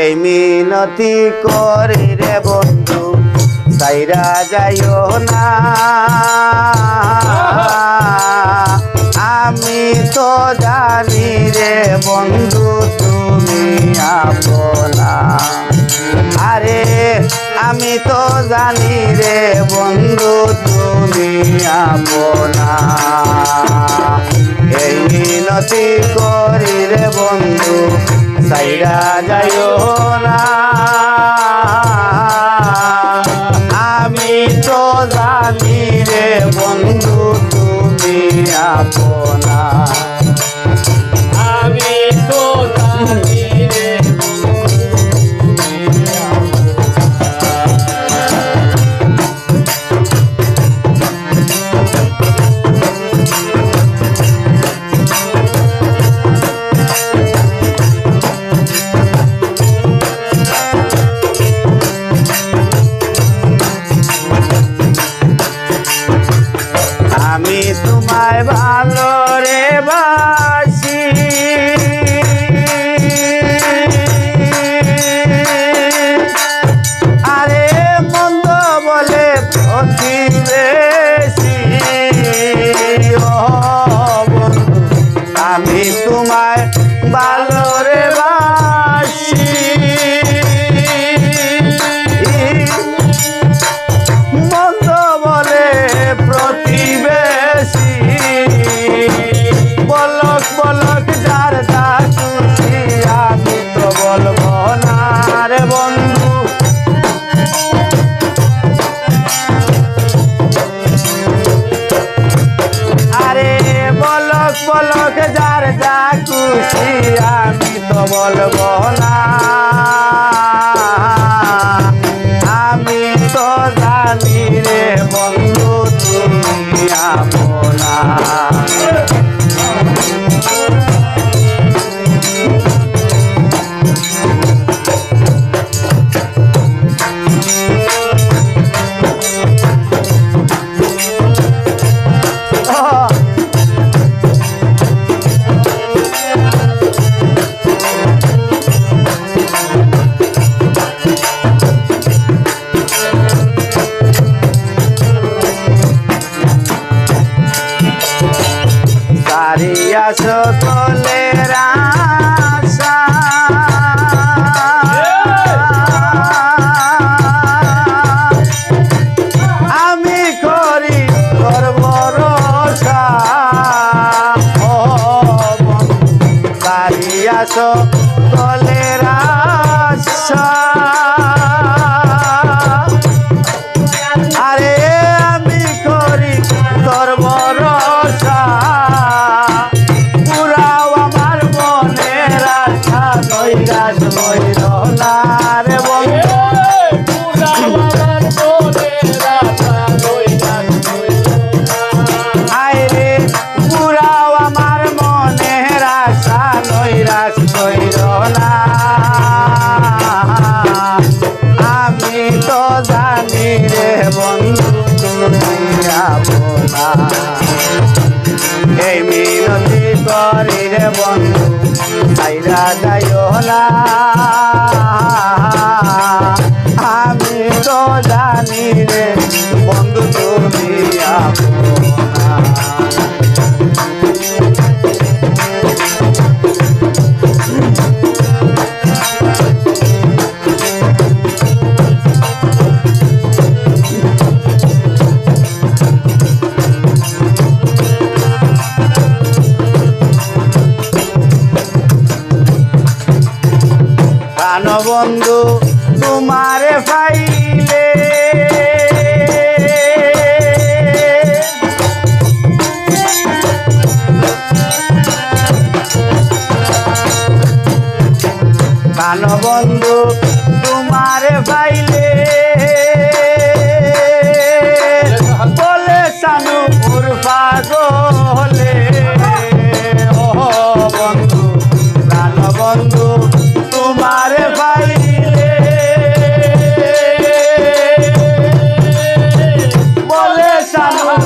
এই মিনতি করি রে বন্ধু, সাইরা যাইও না। আমি তো জানি রে বন্ধু, তুমি আপনা। আরে, আমি তো জানি রে বন্ধু, তুমি আপনা। এই মিনতি করি রে বন্ধু সাইরা যায় না। তোমায় ভালো রে বলব না। সকলের আশা। আরে আমি করি তোর ভরসা পুরাও আমার মনের আশা, নৈরাশ হইল না রে বন্ধু। মিনতি করি রে বন্ধু সাইরা যাইও না। প্রাণবন্ধু তোমারে পাইলে। প্রাণবন্ধু তোমারে পাইলে। বলে সানু পাগলে। বলে